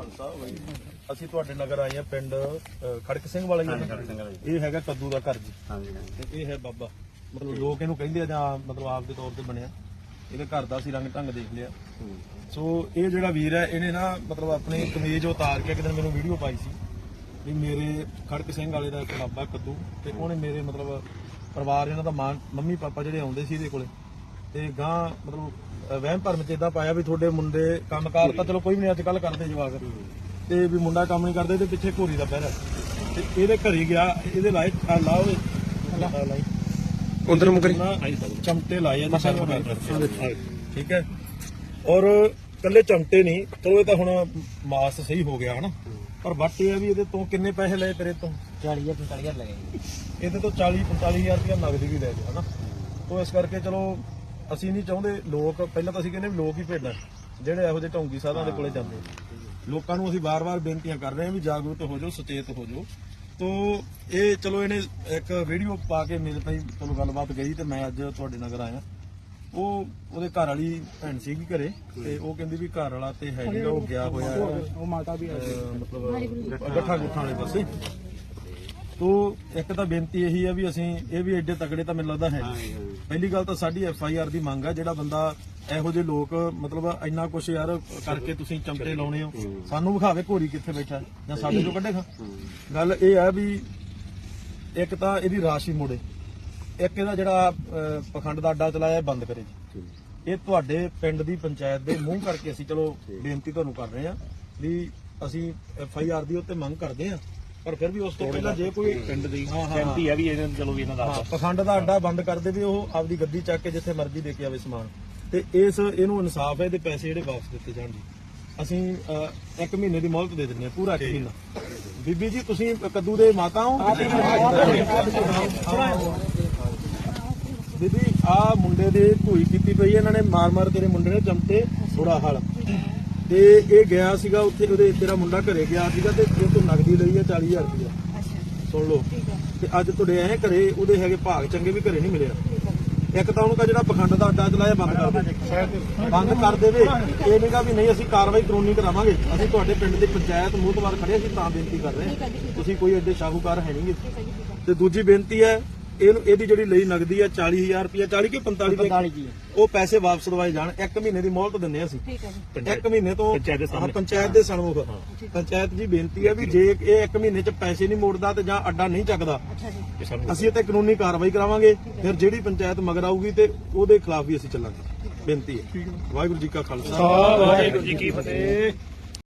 ਖਾਲਸਾ ਵਾਹਿਗੁਰੂ ਅਸੀਂ ਤੁਹਾਡੇ ਨਗਰ ਆਏ ਆ ਪਿੰਡ ਅ, ਖੜਕ ਸਿੰਘ ਵਾਲਾ ਹੀ ਇਹ ਹੈਗਾ ਕੱਦੂ ਦਾ ਘਰ ਜੀ। ਹਾਂਜੀ ਹਾਂਜੀ। ਤੇ ਇਹ ਹੈ ਬਾਬਾ। ਮਤਲਬ ਲੋਕ ਇਹਨੂੰ ਕਹਿੰਦੇ ਆ ਜਾਂ ਮਤਲਬ ਆਪ ਦੇ ਤੌਰ ਤੇ ਬਣਿਆ। ਇਹਦੇ ਘਰ ਦਾ ਅਸੀਂ ਰੰਗ ਢੰਗ ਦੇਖ ਲਿਆ। ਸੋ ਇਹ ਜਿਹੜਾ ਵੀਰ ਹੈ ਇਹਨੇ ਨਾ ਮਤਲਬ ਆਪਣੀ ਕਮੀਜ਼ ਉਤਾਰ ਕੇ ਇੱਕ ਦਿਨ ਮੈਨੂੰ ਵੀਡੀਓ ਪਾਈ ਸੀ ਵੀ ਮੇਰੇ ਖੜਕ ਸਿੰਘ ਵਾਲੇ ਦਾ ਇੱਕ ਬਾਬਾ ਕੱਦੂ ਤੇ ਉਹਨੇ ਮੇਰੇ ਮਤਲਬ ਪਰਿਵਾਰ ਇਹਨਾਂ ਦਾ ਮਾਂ ਮੰਮੀ ਪਾਪਾ ਜਿਹੜੇ ਆਉਂਦੇ ਸੀ ਇਹਦੇ ਕੋਲੇ ਤੇ ਗਾਂ ਮਤਲਬ ਵਹਿਮ ਭਰਮ ਚ ਇਦਾਂ ਪਾਇਆ ਵੀ ਤੁਹਾਡੇ ਮੁੰਡੇ ਕੰਮਕਾਰ ਤਾਂ ਚਲੋ ਕੋਈ ਵੀ ਨਹੀਂ ਅੱਜ ਕੱਲ ਕਰਦੇ ਜਵਾਕ। ਤੇ ਵੀ ਮੁੰਡਾ ਕੰਮ ਨਹੀਂ ਕਰਦੇ ਤੇ ਪਿੱਛੇ ਘੋਰੀ ਦਾ ਪਹਿਰਾ ਤੇ ਇਹਦੇ ਘਰੇ ਗਿਆ ਇਹਦੇ ਲਾਇਕ ਆ ਲਾਓ ਲਾਈ। ਉਧਰ ਮੁਕਰੀ ਚਮਟੇ ਲਾਏ ਆ। ਠੀਕ ਹੈ। ਔਰ ਕੱਲੇ ਚਮਟੇ ਨਹੀਂ ਚਲੋ ਇਹ ਤਾਂ ਹੁਣ ਮਾਸ ਸਹੀ ਹੋ ਗਿਆ ਹਨਾ? ਪਰ ਵੱਟ ਇਹ ਆ ਵੀ ਇਹਦੇ ਤੋਂ ਕਿੰਨੇ ਪੈਸੇ ਲਏ ਤੇਰੇ ਤੋਂ? 40 ਜਾਂ 45 ਲਗੇ ਇਹਦੇ ਤੋਂ 40 45000 ਰੁਪਇਆ ਨਗਦੀ ਵੀ ਲੈ ਗਿਆ ਹਨਾ? ਤੋਂ ਇਸ ਕਰਕੇ ਚਲੋ ਅਸੀਂ ਨਹੀਂ ਚਾਹੁੰਦੇ ਲੋਕ ਪਹਿਲਾਂ ਤਾਂ ਅਸੀਂ ਕਹਿੰਦੇ ਵੀ ਲੋਕ ਹੀ ਭੇਡਾਂ ਜਿਹੜੇ ਇਹੋ ਜਿਹੇ ਢੌਂਗੀ ਸਾਧਾਂ ਦੇ ਕੋਲੇ ਜਾਂਦੇ। ਲੋਕਾਂ ਨੂੰ ਅਸੀਂ ਵਾਰ-ਵਾਰ ਬੇਨਤੀਆਂ ਕਰ ਰਹੇ ਹਾਂ ਵੀ ਜਾਗਰੂਕ ਹੋ ਜਾਓ ਸੁਚੇਤ ਹੋ ਜਾਓ। ਤੋਂ ਇਹ ਚਲੋ ਇਹਨੇ ਇੱਕ ਵੀਡੀਓ ਪਾ ਕੇ ਮੇਰੇ ਤਾਈਂ ਚਲੋ ਗੱਲਬਾਤ ਗਈ ਤੇ ਮੈਂ ਅੱਜ ਤੁਹਾਡੇ ਨਗਰ ਆਇਆ। ਉਹ ਉਹਦੇ ਘਰ ਵਾਲੀ ਭੈਣ ਸੀਗੀ ਘਰੇ ਤੇ ਉਹ ਕਹਿੰਦੀ ਵੀ ਘਰ ਵਾਲਾ ਤੇ ਹੈ ਨਹੀਂਗਾ ਉਹ ਗਿਆ ਹੋਇਆ ਉਹ ਮਾਤਾ ਵੀ ਮਤਲਬ ਗੱਠਾ ਗੁੱਠਾਂ ਵਾਲੇ ਪਾਸੇ। ਤੋ ਇੱਕ ਤਾਂ ਬੇਨਤੀ ਇਹੀ ਹੈ ਵੀ ਅਸੀਂ ਇਹ ਵੀ ਐਡੇ ਤਕੜੇ ਤਾਂ ਮੈਨੂੰ ਲੱਗਦਾ ਹੈ ਨਹੀਂ। ਪਹਿਲੀ ਗੱਲ ਤਾਂ ਸਾਡੀ ਐਫ ਆਈ ਆਰ ਦੀ ਮੰਗ ਆ ਜਿਹੜਾ ਬੰਦਾ ਇਹੋ ਜਿਹੇ ਲੋਕ ਮਤਲਬ ਇੰਨਾ ਕੁਛ ਯਾਰ ਕਰਕੇ ਤੁਸੀਂ ਚਮਟੇ ਲਾਉਣੇ ਹੋ। ਸਾਨੂੰ ਵਿਖਾਵੇ ਘੋੜੀ ਕਿੱਥੇ ਬੈਠਾ ਹੈ, ਜਾਂ ਸਾਡੇ ਚੋਂ ਕੱਢੇਗਾ ਗੱਲ ਇਹ ਆ ਵੀ ਇੱਕ ਤਾਂ ਇਹਦੀ ਰਾਸ਼ੀ ਮੋੜੇ। ਇੱਕ ਇਹਦਾ ਜਿਹੜਾ ਅਹ, ਪਖੰਡ ਦਾ ਅੱਡਾ ਚਲਾਇਆ ਇਹ ਬੰਦ ਕਰੇ। ਜੀ ਇਹ ਤੁਹਾਡੇ ਪਿੰਡ ਦੀ ਪੰਚਾਇਤ ਦੇ ਮੂੰਹ ਕਰਕੇ ਅਸੀਂ ਚਲੋ ਬੇਨਤੀ ਤੁਹਾਨੂੰ ਕਰ ਰਹੇ ਹਾਂ ਵੀ ਅਸੀਂ ਐਫ ਆਈ ਆਰ ਦੀ ਉੱਤੇ ਮੰਗ ਕਰਦੇ ਹਾਂ ਪਰ ਫਿਰ ਵੀ ਉਸ ਤੋਂ ਪਹਿਲਾਂ ਜੇ ਕੋਈ ਪਿੰਡ ਦੀ ਸਹਿਮਤੀ ਆ ਵੀ ਇਹਨਾਂ ਚਲੋ ਵੀ ਇਹਨਾਂ ਦਾ ਹਾਂ ਪਖੰਡ ਦਾ ਅੱਡਾ ਬੰਦ ਕਰ ਦੇਵੇ ਉਹ ਆਪਦੀ ਗੱਡੀ ਚੱਕ ਕੇ ਜਿੱਥੇ ਮਰਜ਼ੀ ਦੇ ਕੇ ਆਵੇ ਸਮਾਨ। ਤੇ ਇਸ ਇਹਨੂੰ ਇਨਸਾਫ ਹੈ ਇਹਦੇ ਪੈਸੇ ਜਿਹੜੇ ਵਾਪਸ ਦਿੱਤੇ ਜਾਣ ਜੀ। ਅਸੀਂ ਅਹ, ਇੱਕ ਮਹੀਨੇ ਦੀ ਮੌਲਤ ਦੇ ਦਿੰਦੇ ਹਾਂ ਪੂਰਾ ਇੱਕ ਮਹੀਨਾ। ਬੀਬੀ ਜੀ ਤੁਸੀਂ ਕੱਦੂ ਦੇ ਮਾਤਾ ਹੋ? ਬੀਬੀ ਆ ਮੁੰਡੇ ਦੇ ਧੂਈ ਕੀਤੀ ਪਈ ਹੈ, ਇਹਨਾਂ ਨੇ ਮਾਰ ਮਾਰ ਤੇਰੇ ਮੁੰਡੇ ਨੇ ਚਮਟੇ ਥੋੜਾ ਹਲ। ਤੇ ਇਹ ਗਿਆ ਸੀਗਾ ਉੱਥੇ ਉਹਦੇ ਤੇਰਾ ਮੁੰਡਾ ਘਰੇ ਗਿਆ ਸੀਗਾ ਤੇ ਇਹ ਤੋਂ ਨਗਦੀ ਲਈ ਹੈ 40000 ਰੁਪਇਆ। ਸੁਣ ਲਓ। ਤੇ ਅੱਜ ਤੁਹਾਡੇ ਐ ਘਰੇ ਉਹਦੇ ਹੈਗੇ ਭਾਗ ਚੰਗੇ ਵੀ ਘਰੇ ਨਹੀਂ ਮਿਲਿਆ ਇੱਕ ਤਾਂ ਉਹਨੂੰ ਕਾ ਜਿਹੜਾ ਪਖੰਡ ਦਾ ਅੱਡਾ ਚਲਾਇਆ ਬੰਦ ਕਰ ਦੇ। ਬੰਦ ਕਰ ਦੇਵੇ। ਇਹ ਨਹੀਂਗਾ ਵੀ ਨਹੀਂ ਅਸੀਂ ਕਾਰਵਾਈ ਕਾਨੂੰਨੀ ਕਰਾਵਾਂਗੇ। ਅਸੀਂ ਤੁਹਾਡੇ ਪਿੰਡ ਦੀ ਪੰਚਾਇਤ ਮੂਤਵਾਰ ਖੜੇ ਅਸੀਂ ਤਾਂ ਬੇਨਤੀ ਕਰ ਰਹੇ ਤੁਸੀਂ ਕੋਈ ਐਡੇ ਸ਼ਾਹੂਕਾਰ ਹੈ ਨਹੀਂਗੇ ਤੇ ਦੂਜੀ ਬੇਨਤੀ ਹੈ ਇਹਨੂੰ ਇਹਦੀ ਜਿਹੜੀ ਲਈ ਨਗਦੀ ਹੈ 40000 ਰੁਪਇਆ 40 ਕਿ 45 45 ਜੀ। ਉਹ ਪੈਸੇ ਵਾਪਸ ਦਵਾਏ ਜਾਣ। ਇੱਕ ਮਹੀਨੇ ਦੀ ਮੌਲਤ ਦਿੰਦੇ ਹਾਂ ਅਸੀਂ ਇੱਕ ਮਹੀਨੇ ਤੋਂ ਪੰਚਾਇਤ ਦੇ ਸਾਹਮਣੇ। ਹਾਂ, ਪੰਚਾਇਤ ਦੇ ਸਨਮੁਖ ਪੰਚਾਇਤ ਜੀ ਬੇਨਤੀ ਹੈ ਵੀ ਜੇ ਇਹ ਇੱਕ ਮਹੀਨੇ ਚ ਪੈਸੇ ਨਹੀਂ ਮੋੜਦਾ ਤੇ ਜਾਂ ਅੱਡਾ ਨਹੀਂ ਚੱਕਦਾ ਅਸੀਂ ਇਹ ਤੇ ਕਾਨੂੰਨੀ ਕਾਰਵਾਈ ਕਰਾਵਾਂਗੇ। ਫਿਰ ਜਿਹੜੀ ਪੰਚਾਇਤ ਮਗਰ ਆਊਗੀ ਤੇ ਉਹਦੇ ਖਿਲਾਫ ਵੀ ਅਸੀਂ ਚੱਲਾਂਗੇ। ਬੇਨਤੀ ਹੈ। ਵਾਹਿਗੁਰੂ ਜੀ ਕਾ ਖਾਲਸਾ। ਵਾਹਿਗੁਰੂ ਜੀ ਕੀ ਫਤਿਹ।